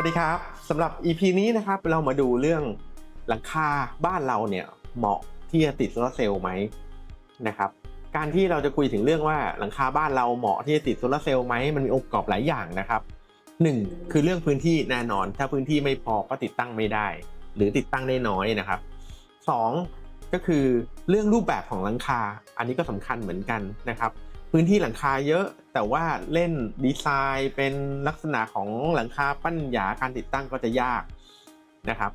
วัสดีครับสำหรับ EP นี้นะครับเรามาดูเรื่องหลังคาบ้านเราเนี่ยเหมาะที่จะติดโซลาร์เซลล์ไหมนะครับการที่เราจะคุยถึงเรื่องว่าหลังคาบ้านเราเหมาะที่จะติดโซลาร์เซลล์ไหมมันมีองค์ประกอบหลายอย่างนะครับหนึ่งคือเรื่องพื้นที่แน่นอน ถ้าพื้นที่ไม่พอก็ติดตั้งไม่ได้ หรือติดตั้งได้น้อยนะครับสองก็คือเรื่องรูปแบบของหลังคา อันนี้ก็สำคัญเหมือนกันนะครับ พื้นที่หลังคาเยอะ แต่ว่าเล่นดีไซน์เป็นลักษณะของหลังคาปั้นหยาการติดตั้งก็จะยากนะครับ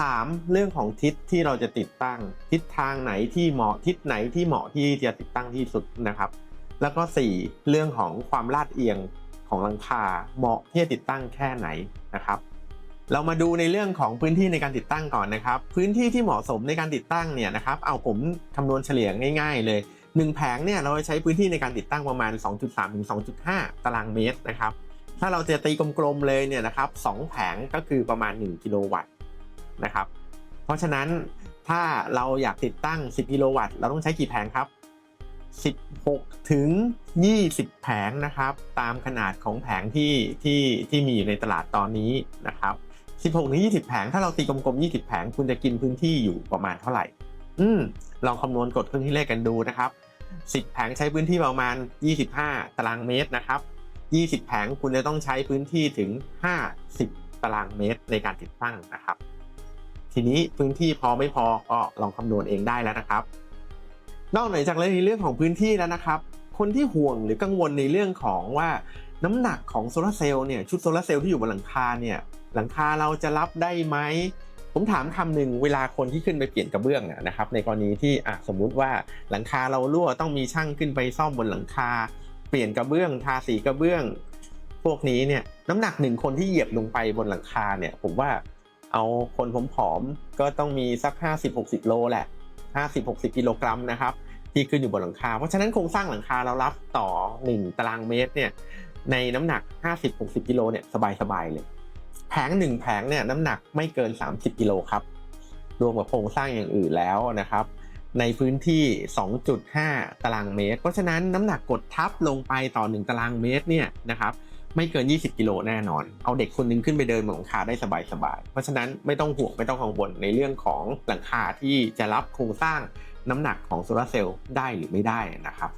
สามเรื่องของทิศที่เราจะติดตั้ง ทิศทางไหนที่เหมาะทิศไหนที่เหมาะที่จะติดตั้งที่สุดนะครับ แล้วก็สี่เรื่องของความลาดเอียงของหลังคาเหมาะที่จะติดตั้งแค่ไหนนะครับ เรามาดูในเรื่องของพื้นที่ในการติดตั้งก่อนนะครับ พื้นที่ที่เหมาะสมในการติดตั้งเนี่ยนะครับ เอาผมคำนวณเฉลี่ยง่าย ๆ เลย หนึ่งแผงเนี่ยเราใช้พื้นที่ในการติดตั้งประมาณ 2.3 ถึง 2.5 ตารางเมตรนะครับ ถ้าเราจะตีกลมๆเลยเนี่ยนะครับ2แผงก็คือประมาณ 1 กิโลวัตต์นะครับ เพราะฉะนั้นถ้าเราอยากติดตั้ง 10 กิโลวัตต์ เราต้องใช้กี่แผงครับ 16 ถึง 20 แผงนะครับ ตามขนาดของแผงที่ที่ที่มีอยู่ในตลาดตอนนี้นะครับ 16 ถึง 20 แผง ถ้าเราตีกลมๆ 20 แผง คุณจะกินพื้นที่อยู่ประมาณเท่าไหร่ อืม ลองคำนวณกดเครื่องคิดเลขกันดูนะครับ 10 แผงใช้พื้นที่ประมาณ 25 ตารางเมตรนะครับ 20 แผงคุณจะต้องใช้พื้นที่ถึง 50 ตารางเมตรในการติดตั้งนะครับ ทีนี้พื้นที่พอไม่พอก็ลองคำนวณเองได้แล้วนะครับ นอกเหนือจากในเรื่องของพื้นที่แล้วนะครับ คนที่ห่วงหรือกังวลในเรื่องของว่าน้ำหนักของโซลาร์เซลล์เนี่ยชุดโซลาร์เซลล์ที่อยู่บนหลังคาเนี่ยหลังคาเราจะรับได้ไหม ผมถามคำหนึ่งเวลาคนที่ขึ้นไปเปลี่ยนกระเบื้องนะครับ ในกรณีที่อะสมมุติว่าหลังคาเรารั่วต้องมีช่างขึ้นไปซ่อมบนหลังคา เปลี่ยนกระเบื้อง ทาสีกระเบื้อง พวกนี้เนี่ยน้ำหนักหนึ่งคนที่เหยียบลงไปบนหลังคาเนี่ย ผมว่าเอาคนผอมๆก็ต้องมีสัก 50-60 โลแหละ 50-60 กิโลกรัมนะครับที่ขึ้นอยู่บนหลังคา เพราะฉะนั้นโครงสร้างหลังคาเรารับต่อ 1 ตารางเมตรเนี่ยในน้ำหนัก 50-60 กิโลเนี่ยสบายๆเลย แผงหนึ่งแผงเนี่ยน้ำหนักไม่เกิน 30กิโลครับ รวมกับโครงสร้างอย่างอื่นแล้วนะครับ ในพื้นที่ 2.5 ตารางเมตร เพราะฉะนั้นน้ำหนักกดทับลงไปต่อ 1 ตารางเมตรเนี่ยนะครับไม่เกิน 20 กิโลแน่นอน เอาเด็กคนหนึงขึ้นไปเดินบนหลังคาได้สบายๆ เพราะฉะนั้นไม่ต้องห่วงไม่ต้องกังวลในเรื่องของหลังคาที่จะรับโครงสร้างน้ำหนักของโซลาร์เซลล์ได้หรือไม่ได้นะครับ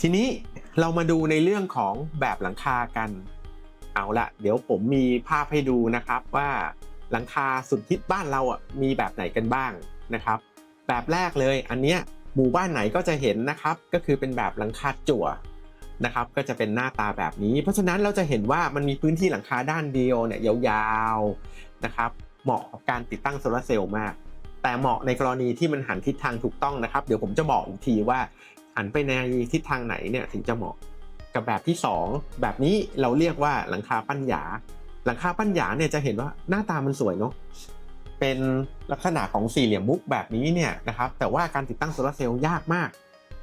ทีนี้เรามาดูในเรื่องของแบบหลังคากัน เอาละเดี๋ยวผมมีภาพให้ดูนะครับว่าหลังคาสุดทิศบ้านเราอะมีแบบไหนกันบ้างนะครับ แบบแรกเลยอันเนี้ยหมู่บ้านไหนก็จะเห็นนะครับ ก็คือเป็นแบบหลังคาจั่วนะครับ ก็จะเป็นหน้าตาแบบนี้ เพราะฉะนั้นเราจะเห็นว่ามันมีพื้นที่หลังคาด้านเดียวเนี่ยยาวๆนะครับ เหมาะกับการติดตั้งโซลาเซลล์มาก แต่เหมาะในกรณีที่มันหันทิศทางถูกต้องนะครับ เดี๋ยวผมจะบอกอีกทีว่าหันไปในทิศทางไหนเนี่ยถึงจะเหมาะ กับแบบที่ 2 แบบนี้เราเรียกว่าหลังคาปั้นหยา หลังคาปั้นหยาเนี่ยจะเห็นว่าหน้าตามันสวยเนาะเป็นลักษณะของสี่เหลี่ยมมุกแบบนี้เนี่ยนะครับแต่ว่าการติดตั้งโซลาร์เซลล์ยากมาก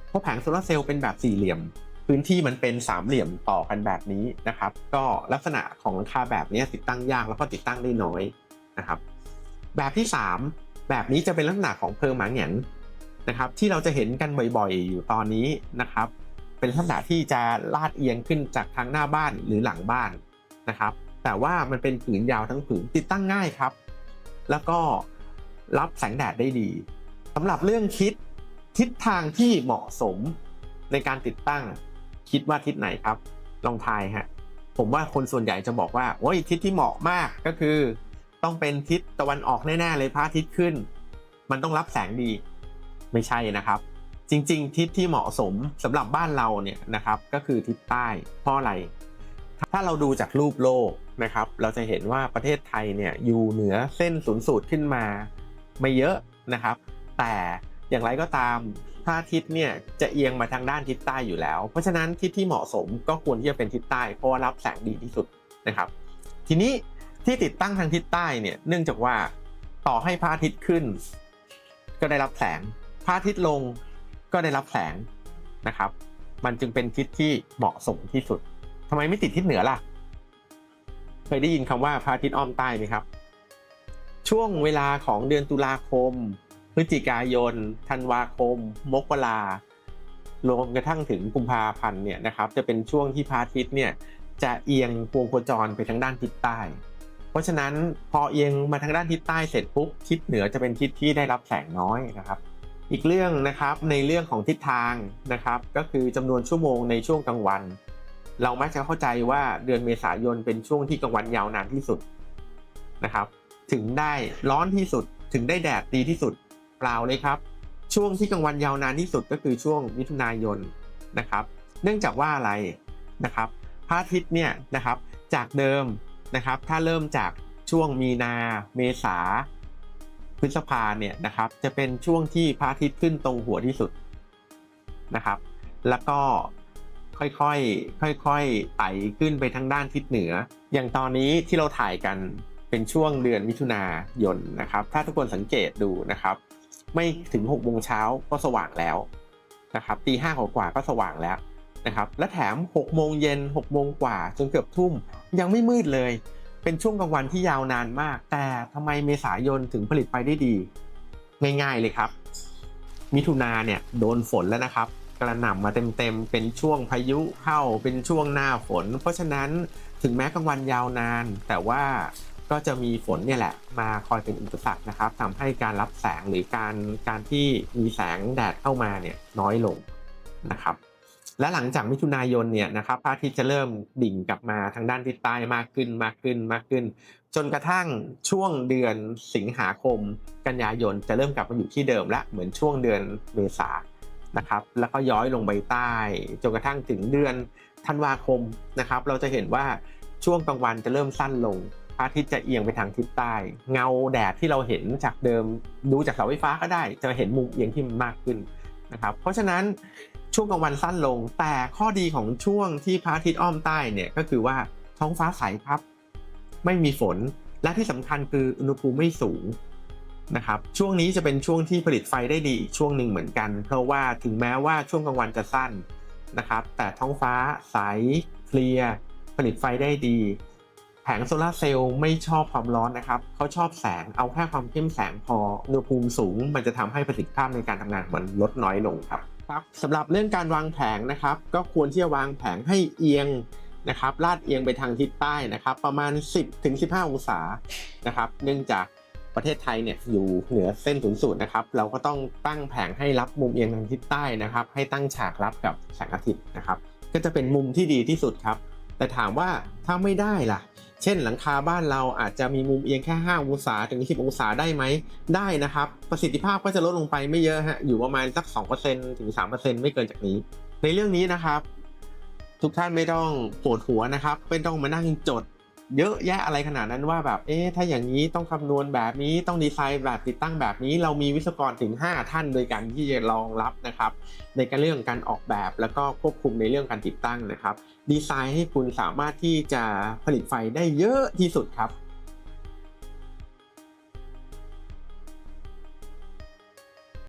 เพราะแผงโซลาร์เซลล์เป็นแบบสี่เหลี่ยม พื้นที่มันเป็นสามเหลี่ยมต่อกันแบบนี้นะครับ ก็ลักษณะของหลังคาแบบนี้ติดตั้งยากแล้วก็ติดตั้งได้น้อยนะครับ แบบที่ 3 แบบนี้จะเป็นลักษณะของเพลิงหมาแหงนนะครับ ที่เราจะเห็นกันบ่อยๆ อยู่ตอนนี้นะครับ เป็นลักษณะที่จะลาดเอียงขึ้นจากทางหน้าบ้านหรือหลังบ้านนะครับ แต่ว่ามันเป็นผืนยาวทั้งผืนติดตั้งง่ายครับ แล้วก็รับแสงแดดได้ดีสำหรับเรื่องคิดทิศทางที่เหมาะสมในการติดตั้งคิดว่าทิศไหนครับ ลองทายฮะผมว่าคนส่วนใหญ่จะบอกว่าโอ้ยทิศที่เหมาะมากก็คือ ต้องเป็นทิศตะวันออกแน่ๆเลยพระอาทิตย์ขึ้น มันต้องรับแสงดีไม่ใช่นะครับ จริง ๆ ทิศที่เหมาะสมสำหรับบ้านเราเนี่ยนะครับก็คือทิศใต้เพราะอะไร ถ้าเราดูจากรูปโลกนะครับเราจะเห็นว่าประเทศไทยเนี่ยอยู่เหนือเส้นศูนย์สูตรขึ้นมาไม่เยอะนะครับ แต่อย่างไรก็ตามพระอาทิตย์เนี่ยจะเอียงมาทางด้านทิศใต้อยู่แล้ว เพราะฉะนั้นทิศที่เหมาะสมก็ควรที่จะเป็นทิศใต้เพราะว่ารับแสงดีที่สุดนะครับ ทีนี้ที่ติดตั้งทางทิศใต้เนี่ยเนื่องจากว่าต่อให้พระอาทิตย์ขึ้น ก็ได้รับแสงพระอาทิตย์ลง ก็ได้รับแสงนะครับ มันจึงเป็นทิศที่เหมาะสมที่สุดทำไมไม่ติดทิศเหนือล่ะ เคยได้ยินคำว่าพระอาทิตย์อ้อมใต้ไหมครับ ช่วงเวลาของเดือนตุลาคม พฤศจิกายน ธันวาคม มกรารวมกระทั่งถึงกุมภาพันธ์เนี่ยนะครับ จะเป็นช่วงที่พระอาทิตย์เนี่ยจะเอียงพวงโคจรไปทางด้านทิศใต้ เพราะฉะนั้นพอเอียงมาทางด้านทิศใต้เสร็จปุ๊บทิศเหนือจะเป็นทิศที่ได้รับแสงน้อยนะครับ อีกเรื่องนะครับในเรื่องของทิศทางนะครับ ก็คือจำนวนชั่วโมงในช่วงกลางวัน เรามักจะเข้าใจว่าเดือนเมษายนเป็นช่วงที่กลางวันยาวนานที่สุดนะครับ ถึงได้ร้อนที่สุดถึงได้แดดดีที่สุดเปล่าเลยครับ ช่วงที่กลางวันยาวนานที่สุดก็คือช่วงมิถุนายนนะครับ เนื่องจากว่าอะไรนะครับพระอาทิตย์เนี่ยนะครับจากเดิมนะครับ ถ้าเริ่มจากช่วงมีนา เมษา พฤษภาเนี่ยนะครับจะเป็นช่วงที่พระอาทิตย์ขึ้นตรงหัวที่สุดนะครับ แล้วก็ค่อยๆค่อยๆไต่ขึ้นไปทางด้านทิศเหนือ อย่างตอนนี้ที่เราถ่ายกันเป็นช่วงเดือนมิถุนายนนะครับ ถ้าทุกคนสังเกตดูนะครับ ไม่ถึง6โมงเช้าก็สว่างแล้วนะครับตีห้ากว่าก็สว่างแล้วนะครับ และแถม6โมงเย็น6โมงกว่าจนเกือบทุ่มยังไม่มืดเลย เป็นช่วงกลางวันที่ยาวนานมาก แต่ทำไมเมษายนถึงผลิตไฟได้ดี ง่ายๆเลยครับ มิถุนาเนี่ยโดนฝนแล้วนะครับกระหน่ำมาเต็มๆ เป็นช่วงพายุเข้า เป็นช่วงหน้าฝน เพราะฉะนั้นถึงแม้กลางวันยาวนาน แต่ว่าก็จะมีฝนเนี่ยแหละ มาคอยเป็นอุปสรรคนะครับทำให้การรับแสงหรือการการที่มีแสงแดดเข้ามาเนี่ยน้อยลงนะครับ และหลังจากมิถุนายนเนี่ยนะครับพระอาทิตย์จะเริ่มดิ่งกลับมาทางด้านทิศใต้มากขึ้นมากขึ้นมากขึ้น จนกระทั่งช่วงเดือนสิงหาคม กันยายนจะเริ่มกลับมาอยู่ที่เดิมละเหมือนช่วงเดือนเมษานะครับแล้วก็ย้อยลงไปใต้จนกระทั่งถึงเดือนธันวาคมนะครับ เราจะเห็นว่าช่วงกลางวันจะเริ่มสั้นลงพระอาทิตย์จะเอียงไปทางทิศใต้ เงาแดดที่เราเห็นจากเดิมดูจากเสาไฟฟ้าก็ได้ จะเห็นมุมเอียงที่มันมากขึ้นนะครับ เพราะฉะนั้น ช่วงกลางวันสั้นลง แต่ข้อดีของช่วงที่พระอาทิตย์อ้อมใต้เนี่ยก็คือว่าท้องฟ้าใสครับ ไม่มีฝนและที่สำคัญคืออุณหภูมิไม่สูงนะครับช่วงนี้จะเป็นช่วงที่ผลิตไฟได้ดีอีกช่วงหนึ่งเหมือนกัน เพราะว่าถึงแม้ว่าช่วงกลางวันจะสั้นนะครับ แต่ท้องฟ้าใสเคลียร์ผลิตไฟได้ดี แผงโซลาเซลล์ไม่ชอบความร้อนนะครับเขาชอบแสงเอาแค่ความเข้มแสงพออุณหภูมิสูง มันจะทำให้ประสิทธิภาพในการทำงานมันลดน้อยลงครับ ครับสำหรับเรื่องการวางแผงนะครับ ก็ควรที่จะวางแผงให้เอียงนะครับลาดเอียงไปทางทิศใต้นะครับ ประมาณ 10ถึง15 องศานะครับ เนื่องจากประเทศไทยเนี่ยอยู่เหนือเส้นศูนย์สูตรนะครับ เราก็ต้องตั้งแผงให้รับมุมเอียงทางทิศใต้นะครับ ให้ตั้งฉากรับกับแสงอาทิตย์นะครับ ก็จะเป็นมุมที่ดีที่สุดครับ แต่ถามว่าถ้าไม่ได้ล่ะ เช่นหลังคาบ้านเราอาจจะมีมุมเอียงแค่5องศาถึง 10 องศาได้ไหม ได้นะครับ ประสิทธิภาพก็จะลดลงไปไม่เยอะฮะ อยู่ประมาณสัก 2%ถึง 3%ไม่เกินจากนี้ ในเรื่องนี้นะครับ ทุกท่านไม่ต้องปวดหัวนะครับ ไม่ต้องมานั่งจด เยอะแยะอะไรขนาดนั้นว่าแบบ เอ๊ะ ถ้าอย่างนี้ต้องคำนวณแบบนี้ ต้องดีไซน์แบบติดตั้งแบบนี้ เรามีวิศวกรถึง 5 ท่านโดยการที่จะรองรับนะครับ ในการเรื่องการออกแบบแล้วก็ควบคุมในเรื่องการติดตั้งนะครับ ดีไซน์ให้คุณสามารถที่จะผลิตไฟได้เยอะที่สุดครับ